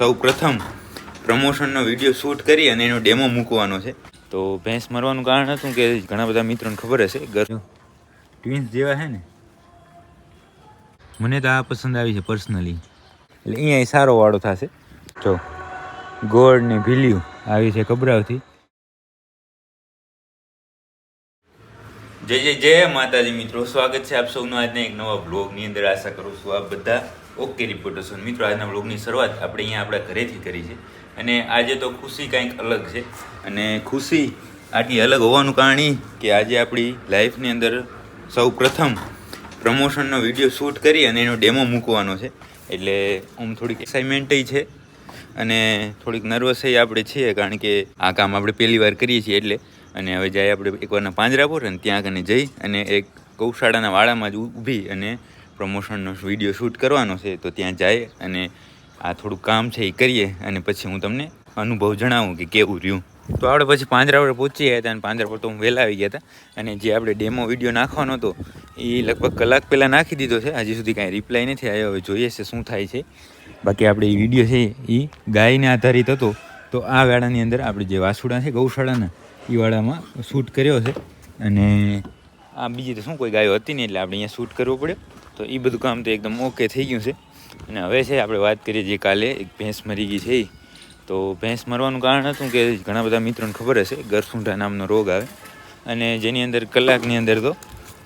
સૌ પ્રથમ પ્રમોશનનો video shoot કરી અને એનો ડેમો મૂકવાનો છે. તો ભેંસ મરવાનું કારણ હતું કે ઘણા બધા મિત્રોને ખબર હશે ટ્વિન્સ જેવા છે ને. મને તો આ પસંદ આવી છે પર્સનલી. એટલે અહીંયા સારો વાળો થશે. જો, ગોળ ને ભીલ્યું આવી છે કબરાવથી. જય જય જય માતાજી મિત્રો, સ્વાગત છે આપ સૌનું આજના એક નવા બ્લોગની અંદર. આશા કરું છું આપ બધા ઓકે રિપોર્ટર છો મિત્રો, આજના બ્લોગની શરૂઆત આપણે અહીંયા આપણા ઘરેથી કરી છે. અને આજે તો ખુશી કંઈક અલગ છે. અને ખુશી આટલી અલગ હોવાનું કારણ કે આજે આપણી લાઈફની અંદર સૌ પ્રથમ પ્રમોશનનો વીડિયો શૂટ કરી અને એનો ડેમો મૂકવાનો છે. એટલે આમ થોડીક એક્સાઇટમેન્ટય છે અને થોડીક નર્વસ આપણે છીએ, કારણ કે આ કામ આપણે પહેલી વાર કરીએ છીએ એટલે. અને હવે જાય આપણે એકવારના પાંજરાપુર અને ત્યાં કને જઈ અને એક ગૌશાળાના વાડામાં જ ઊભી અને પ્રમોશનનો વીડિયો શૂટ કરવાનો છે, તો ત્યાં જાય અને આ થોડું કામ છે એ કરીએ અને પછી હું તમને અનુભવ જણાવું કે કેવું રહ્યું. તો આપણે પછી પાંજરા પર પહોંચી ગયા હતા અને પાંજરા પર તો હું વહેલા આવી ગયા હતા. અને જે આપણે ડેમો વીડિયો નાખવાનો હતો, એ લગભગ કલાક પહેલાં નાખી દીધો છે. હજી સુધી કાંઈ રિપ્લાય નથી આવ્યો. હવે જોઈએ છે શું થાય છે. બાકી આપણે એ વીડિયો છે એ ગાયને આધારિત હતો. તો આ વાડાની અંદર આપણે જે વાસુડા છે, ગૌશાળાના, એ વાળામાં શૂટ કર્યો છે. અને આ બીજી તો શું, કોઈ ગાયો હતી નહીં એટલે આપણે અહીંયા શૂટ કરવો પડ્યો. તો એ બધું કામ તો એકદમ ઓકે થઈ ગયું છે. અને હવે છે, આપણે વાત કરીએ જે કાલે એક ભેંસ મરી ગઈ છે તો ભેંસ મરવાનું કારણ હતું કે ઘણા બધા મિત્રોને ખબર હશે, ગરસુંઠા નામનો રોગ આવે. અને જેની અંદર, કલાકની અંદર તો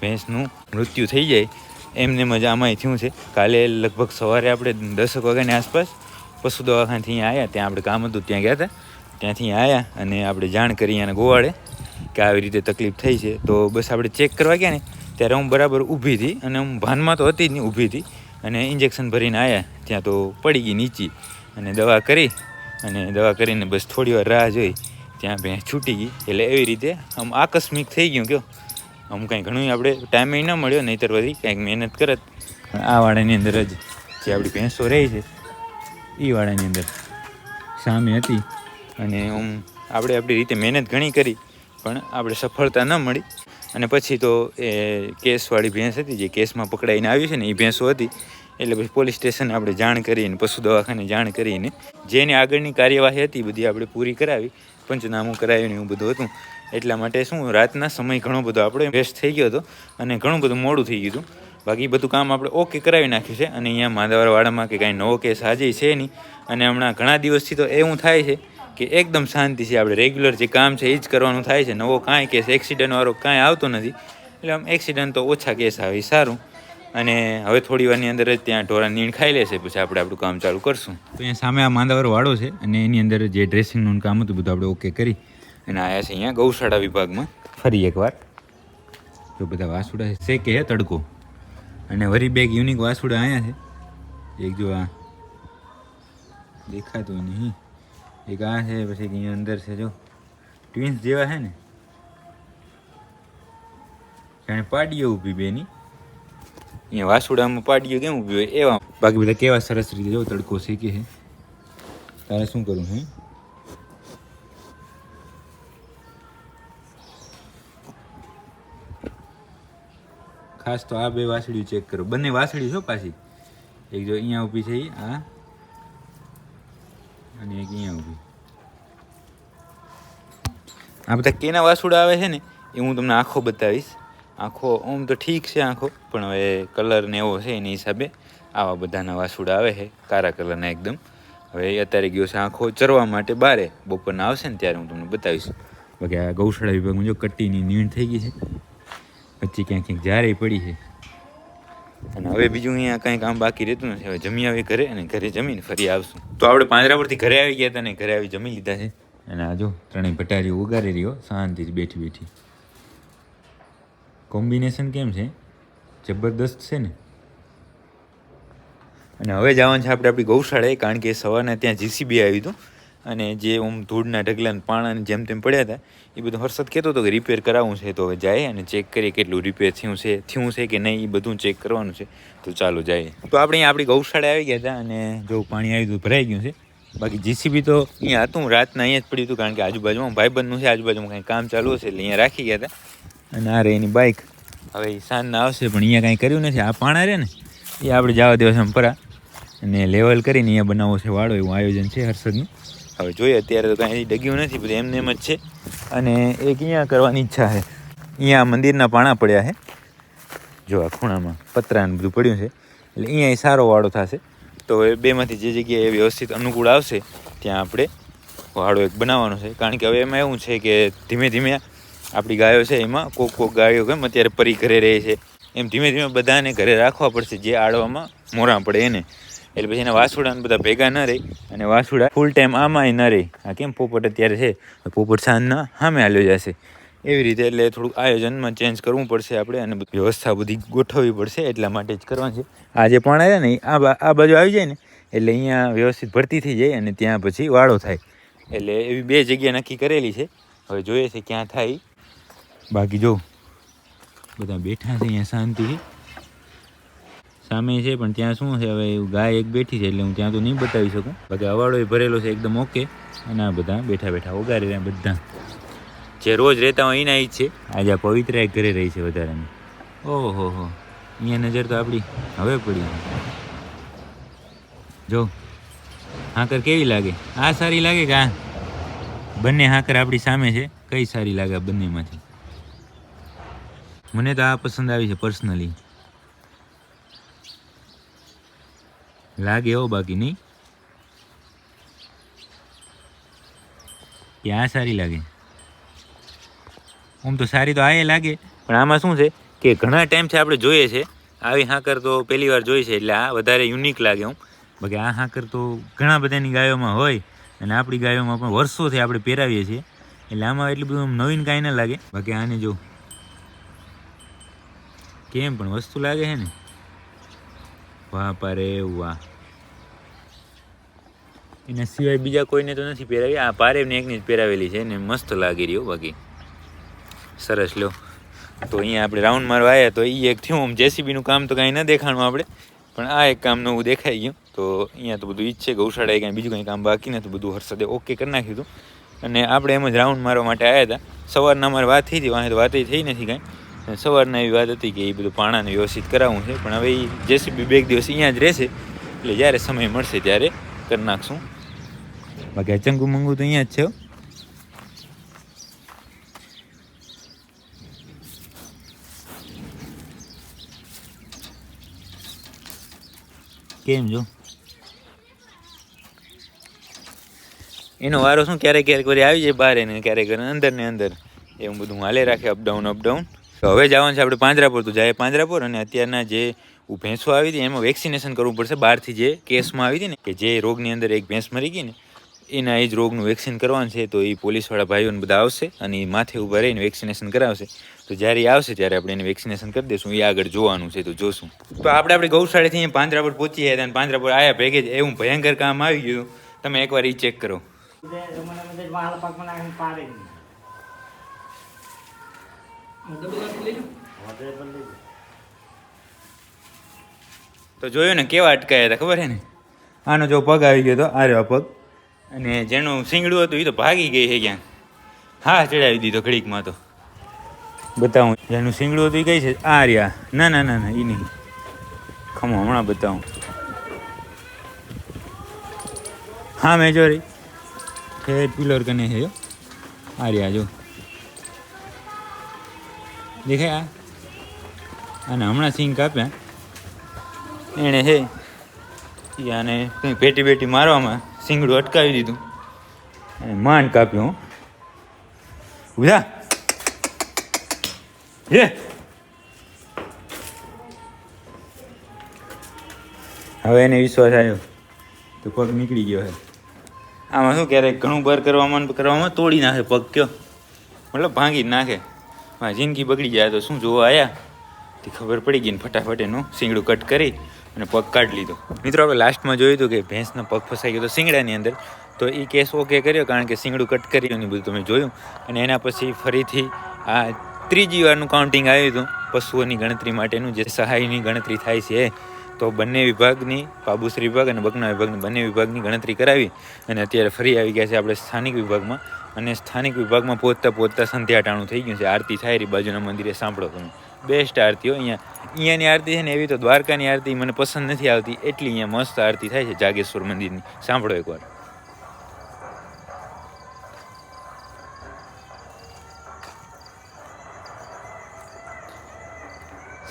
ભેંસનું મૃત્યુ થઈ જાય. એમને મજા આમાંય થયું છે. કાલે લગભગ સવારે આપણે દસક વાગ્યાની આસપાસ પશુ દવાખાનાથી અહીંયા આવ્યા ત્યાં આપણે કામ હતું, ત્યાં ગયા હતા. ત્યાંથી આવ્યા અને આપણે જાણ કરી અને ગોવાળે કે આવી રીતે તકલીફ થઈ છે. તો બસ આપણે ચેક કરવા ગયા ને ત્યારે હું બરાબર ઊભી હતી અને હું ભાનમાં તો હતી જ નહીં, ઊભી હતી. અને ઇન્જેક્શન ભરીને આવ્યા ત્યાં તો પડી ગઈ નીચી. અને દવા કરી, અને દવા કરીને બસ થોડી વાર રાહ જોઈ. ત્યાં ભેંસ છૂટી ગઈ, એટલે એવી રીતે આમ આકસ્મિક થઈ ગયું, કયો. આમ કાંઈ ઘણું આપણે ટાઈમે ન મળ્યો, નહીંતર બધી કાંઈક મહેનત કરત. આ વાડાની અંદર જ, જે આપણી ભેંસો રહી છે એ વાડાની અંદર સામે હતી. અને આમ આપણે આપણી રીતે મહેનત ઘણી કરી, પણ આપણે સફળતા ન મળી. અને પછી તો એ કેસવાળી ભેંસ હતી, જે કેસમાં પકડાઈને આવી છે ને, એ ભેંસો હતી. એટલે પછી પોલીસ સ્ટેશને આપણે જાણ કરીને, પશુ દવાખાને જાણ કરીને, જેની આગળની કાર્યવાહી હતી બધી આપણે પૂરી કરાવી, પંચનામું કરાવ્યું એવું બધું હતું. એટલા માટે શું, રાતના સમય ઘણો બધો આપણે વેસ્ટ થઈ ગયો હતો અને ઘણું બધું મોડું થઈ ગયું હતું. બાકી બધું કામ આપણે ઓકે કરાવી નાખ્યું છે. અને અહીંયા માધાવાડામાં કે કાંઈ નવો કેસ આજે છે નહીં. અને હમણાં ઘણા દિવસથી તો એવું થાય છે કે એકદમ શાંતિ છે. આપણે રેગ્યુલર જે કામ છે એ જ કરવાનું થાય છે. નવો કાંઈ કેસ એક્સિડન્ટવાળો કાંઈ આવતો નથી. એટલે આમ એક્સિડન્ટ તો ઓછા કેસ આવે સારું. અને હવે થોડી વારની અંદર જ ત્યાં ઢોરા નીણ ખાઈ લેશે. પછી આપણે આપણું કામ ચાલુ કરશું. તો અહીંયા સામે આ માંદાવર વાળો છે અને એની અંદર જે ડ્રેસિંગનું કામ હતું બધું આપણે ઓકે કરી. અને આવ્યા છે અહીંયા ગૌશાળા વિભાગમાં. ફરી એકવાર. જો બધા વાસુડા છે. કે હે તડકો. અને વરી બેગ યુનિક વાસુડા અહીંયા છે. એક જો આ દેખાતું નહીં. એક આ છે, પછી અહીંયા અંદર છે જો ટ્વિન્સ જેવા છે ને. જાણે પાડીઓ ઊભી બેની. અહીંયા વાસુડામાં પાડીઓ કેમ ઊભી હોય, એવા. બાકી બધા કેવા સરસ રીતે જો તડકો શીખે છે. તારે શું કરવું હે? ખાસ તો આ બે વાસળીઓ ચેક કરો. બંને વાસળી છો પાછી. એક જો અહીંયા ઊભી છે આ. અને એક અહીંયા ઊભી. આ બધા કેના વાસુડા આવે છે ને, એ હું તમને આખો બતાવીશ. આખો, આમ તો ઠીક છે આખો, પણ હવે કલર ને એવો છે એની હિસાબે આવા બધાના વાસુડા આવે છે કાળા કલરના એકદમ. હવે એ અત્યારે ગયો છે આંખો ચરવા માટે બારે, બપોરના આવશે ને ત્યારે હું તમને બતાવીશ. બાકી આ ગૌશાળા વિભાગમાં જો કટ્ટીની નીણ થઈ ગઈ છે, પછી ક્યાંક ક્યાંક જારે પડી છે. અને હવે બીજું અહીંયા કાંઈ કામ બાકી રહેતું નથી. હવે જમી આવી ઘરે અને ઘરે જમીને ફરી આવશું. તો આપણે પાંજરા પરથી ઘરે આવી ગયા હતા ને ઘરે આવી જમી લીધા છે. અને આ જો ત્રણેય ભટારી ઉગારી રહ્યો, શાંતિથી બેઠી બેઠી. કોમ્બિનેશન કેમ છે? જબરદસ્ત છે ને? અને હવે જવાનું છે આપણે આપણી ગૌશાળાએ, કારણ કે સવારના ત્યાં જીસીબી આવ્યું હતું. અને જે ઓમ ધૂળના ઢગલાને પાણાને જેમ તેમ પડ્યા હતા, એ બધું હર્ષદ કહેતો હતો કે રિપેર કરાવવું છે તો હવે જાય અને ચેક કરીએ કેટલું રિપેર થયું છે થયું છે કે નહીં, એ બધું ચેક કરવાનું છે, તો ચાલો જાય તો આપણે આપણી ગૌશાળા આવી ગયા હતા અને જો પાણી આવ્યું હતું, ભરાઈ ગયું છે. બાકી જીસીબી તો અહીંયા હતું, રાતના અહીંયા જ પડ્યું હતું કારણ કે આજુબાજુમાં ભાઈબંધનું છે, આજુબાજુમાં કંઈ કામ ચાલુ હશે એટલે અહીંયા રાખી ગયા હતા. અને આ રે એની બાઇક હવે સાંજના આવશે, પણ અહીંયા કાંઈ કર્યું નથી. આ પાણા રે ને, એ આપણે જવા દેવા છે પરા. અને લેવલ કરીને અહીંયા બનાવવો છે વાળો એવું આયોજન છે હર્ષદનું. હવે જોઈએ, અત્યારે તો કાંઈ ડગ્યું નથી, બધું એમને એમ જ છે. અને એક અહીંયા કરવાની ઈચ્છા છે. અહીંયા મંદિરના પાણા પડ્યા છે. જો આ ખૂણામાં પતરા ને બધું પડ્યું છે. એટલે અહીંયા સારો વાળો થશે. તો હવે બેમાંથી જે જગ્યાએ વ્યવસ્થિત અનુકૂળ આવશે, ત્યાં આપણે વાળો એક બનાવવાનો છે. કારણ કે હવે એમાં એવું છે કે ધીમે ધીમે આપણી ગાયો છે એમાં, કોક કોક ગાયો કેમ અત્યારે પરી ઘરે રહે છે. એમ ધીમે ધીમે બધાને ઘરે રાખવા પડશે, જે આડવામાં મોરા પડે એને. એટલે પછી એના વાસુડાને બધા ભેગા ન રહે અને વાસુડા ફૂલ ટાઈમ આમાંય ન રહે. આ કેમ પોપટ અત્યારે છે? પોપટ સાંજના સામે હાલ્યો જશે. એવી રીતે એટલે થોડુંક આયોજનમાં ચેન્જ કરવું પડશે આપણે અને વ્યવસ્થા બધી ગોઠવવી પડશે એટલા માટે જ કરવાનું છે. આ જે આવ્યા ને, આ આ બાજુ આવી જાય ને, એટલે અહીંયા વ્યવસ્થિત ભરતી થઈ જાય અને ત્યાં પછી વાળો થાય. એટલે એવી બે જગ્યા નક્કી કરેલી છે. હવે જોઈએ છે ક્યાં થાય. બાકી જો, બધા બેઠા છે અહીંયા શાંતિથી. સામે છે, પણ ત્યાં શું છે, હવે ગાય એક બેઠી છે, એટલે હું ત્યાં તો નહીં બતાવી શકું. બાકી અવાડો ભરેલો છે, એકદમ ઓકે. અને આ બધા બેઠા બેઠા ઓગારી રહ્યા બધા. જે રોજ રહેતા હોય એના જ છે આજે આ એક ઘરે રહી છે વધારાની. ઓહો હો. અહીંયા નજર તો આપણી હવે પડી. જો, હાંકર કેવી લાગે? આ સારી લાગે કે આ? બંને હાંકર આપણી સામે છે. કઈ સારી લાગે આ બંનેમાંથી? મને તો આ પસંદ આવી છે પર્સનલી લાગે એવો બાકી નહીં? કે આ સારી લાગે. આમ તો સારી તો આ લાગે. પણ આમાં શું છે કે ઘણા ટાઈમથી આપણે જોઈએ છે, આવી હાંકર તો પહેલી વાર જોઈ છે, એટલે આ વધારે યુનિક લાગે હું. બાકી આ હાંકર તો ઘણા બધાની ગાયોમાં હોય, અને આપણી ગાયોમાં પણ વર્ષોથી આપણે પહેરાવીએ છીએ. એટલે આમાં એટલું બધું આમ નવીન કાંઈ ના લાગે. બાકી આને જો, કેમ પણ વસ્તુ લાગે છે ને. વાહ પારે વાહ એના સિવાય બીજા કોઈને તો નથી પહેરાવી. આ પારેવને એકની જ પહેરાવેલી છે ને મસ્ત લાગી રહ્યો બાકી. સરસ લો તો અહીંયા આપણે રાઉન્ડ મારવા આવ્યા તો એ એક થયું. આમ જેસીબીનું કામ તો કાંઈ ન દેખાણું આપણે. પણ આ એક કામ નવું દેખાઈ ગયું. તો અહીંયા તો બધું ઈચ્છે ગૌશાળાએ કાંઈ બીજું કંઈ કામ બાકી નથી. બધું હર્ષદે ઓકે કરી નાખ્યું હતું. અને આપણે એમ જ રાઉન્ડ મારવા માટે આવ્યા હતા. સવારના અમારે વાત થઈ હતી. વાંહે તો વાત થઈ નથી કાંઈ. સવારના એવી વાત હતી કે એ બધું પાણાને વ્યવસ્થિત કરાવવું છે. પણ હવે એ જેસીબી બે દિવસ અહીંયા જ રહેશે, એટલે જ્યારે સમય મળશે ત્યારે કરી નાખશું. બાકી આ ચંગુ મંગુ તો અહીંયા જ છે કેમ જો? એનો વારો શું ક્યારેક ક્યારેક વળી આવી જાય બહાર એને ક્યારેક અંદર ને અંદર. એવું બધું હાલે રાખે અપડાઉન અપડાઉન હવે જવાનું છે આપણે પાંજરાપુર. તો જાય પાંજરાપુર અને અત્યારના જે ભેંસો આવી હતી, એમાં વેક્સિનેશન કરવું પડશે. બહારથી જે કેસમાં આવી હતી ને, કે જે રોગની અંદર એક ભેંસ મરી ગઈ ને, એના એ જ રોગનું વેક્સિન કરવાનું છે. તો એ પોલીસવાળા ભાઈઓને બધા આવશે અને એ માથે ઊભા રહીને વેક્સિનેશન કરાવશે. તો જ્યારે એ આવશે, ત્યારે આપણે એને વેક્સિનેશન કરી દઈશું. એ આગળ જોવાનું છે, તો જોશું. તો આપણે આપણે ગૌશાળાથી અહીંયા પાંજરાપુર પહોંચી હતા અને પાંજરાપુર આવ્યા ભેગે જ. એવું ભયંકર કામ આવી ગયું. તમે એકવાર એ ચેક કરો. તો જોયું ને કેવા અટકાયા હતા, ખબર છે ને? આનો જો પગ આવી ગયો હતો આ પગ. અને જેનું સિંગડું હતું એ તો ભાગી ગઈ છે ક્યાંક. હા, ચડાવી દીધો ઘડીકમાં તો. બતાવું, જેનું સિંગડું હતું એ કઈ છે? આ રહ્યા. ના ના ના ના એ નહીં. ખમો, હમણાં બતાવું. હા, મેં જો રહી ખેડ પિલર કને છે આ રહ્યા, જો. દેખાય આ? અને હમણાં સિંગ કાપ્યા એણે ઈ આને કંઈ પેટી બેટી મારવામાં સિંગડું અટકાવી દીધું. અને માંડ કાપ્યું, હો. ઉધા લે હવે એને વિશ્વાસ આવ્યો તો પગ નીકળી ગયો હે. આમાં શું ક્યારેક ઘણું બર કરવામાં કરવામાં તોડી નાખે પગ, કયો? મતલબ ભાંગી નાખે. હા જિંદગી બગડી જાય તો શું જોવા આવ્યા તે ખબર પડી ગઈ ને ફટાફટ એનું શીંગડું કટ કરી અને પગ કાઢી લીધો. મિત્રો, આપણે લાસ્ટમાં જોયું હતું કે ભેંસનો પગ ફસાઈ ગયો હતો શિંગડાની અંદર. તો એ કેસ ઓકે કર્યો કારણ કે શિંગડું કટ કર્યું બધું તમે જોયું. અને એના પછી ફરીથી આ ત્રીજી વારનું કાઉન્ટિંગ આવ્યું હતું. પશુઓની ગણતરી માટેનું જે સહાયની ગણતરી થાય છે. તો બંને વિભાગની પાબુશ્રી વિભાગ અને બગના વિભાગની બંને વિભાગની ગણતરી કરાવી અને અત્યારે ફરી આવી ગયા છે આપણે સ્થાનિક વિભાગમાં અને સ્થાનિક વિભાગમાં પહોંચતા પહોંચતા સંધ્યા ટાણું થઈ ગયું છે. આરતી થાય રહી બાજુના મંદિરે, સાંભળો તમે. બેસ્ટ આરતી હોય અહીંયા. અહીંયાની આરતી છે ને એવી તો દ્વારકાની આરતી મને પસંદ નથી આવતી. એટલી અહીંયા મસ્ત આરતી થાય છે જાગેશ્વર મંદિરની. સાંભળો એકવાર.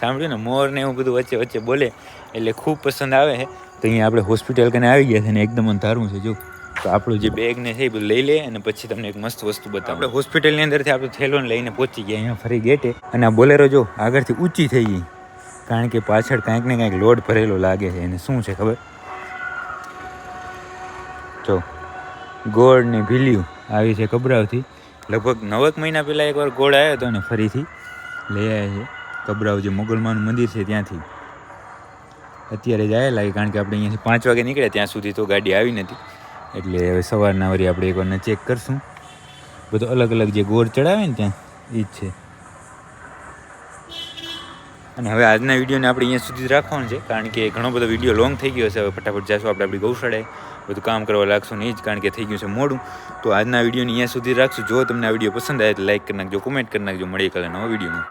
સાંભળ્યું ને, મોર ને એવું બધું વચ્ચે વચ્ચે બોલે, એટલે ખૂબ પસંદ આવે છે. તો અહીંયા આપણે હોસ્પિટલ કને આવી ગયા છે ને એકદમ અંધારું છે, જો. તો આપણું જે બેગ ને છે એ બધું લઈ લે અને પછી તમને એક મસ્ત વસ્તુ બતાવો. આપણે હોસ્પિટલની અંદરથી આપણે થેલોને લઈને પહોંચી ગયા, અહીંયા ફરી ગેટે અને આ બોલેરો જો આગળથી ઊંચી થઈ ગઈ. કારણ કે પાછળ કાંઈક ને કાંઈક લોડ ભરેલો લાગે છે, એને શું છે ખબર? જો, ગોળ ને ભીલિયું આવી છે કબરાવથી. લગભગ નવક મહિના પહેલાં એકવાર ગોળ આવ્યો હતો ને ફરીથી લઈ આવ્યા છે. કબરાવ જે મોગલમાનું મંદિર છે ત્યાંથી. અત્યારે જ આવેલા કારણ કે આપણે અહીંયાથી પાંચ વાગે નીકળ્યા, ત્યાં સુધી તો ગાડી આવી નથી એટલે હવે સવારના વરી આપણે એકવાર ચેક કરશું. બધું અલગ અલગ જે ગોળ ચડાવે ને ત્યાં એ જ છે. અને હવે આજના વિડીયોને આપણે અહીંયા સુધી જ રાખવાનું છે, કારણ કે ઘણો બધો વીડિયો લોંગ થઈ ગયો છે હવે ફટાફટ જશું આપણે આપણી ગૌશાળાએ. બધું કામ કરવા લાગશું નહીં જ, કારણ કે થઈ ગયું છે મોડું. તો આજના વિડીયોને અહીંયા સુધી રાખશું. જો તમને આ વીડિયો પસંદ આવે તો લાઇક કરી નાખજો કોમેન્ટ કરી નાખજો. મળીએ કાલે નવા વિડીયોમાં.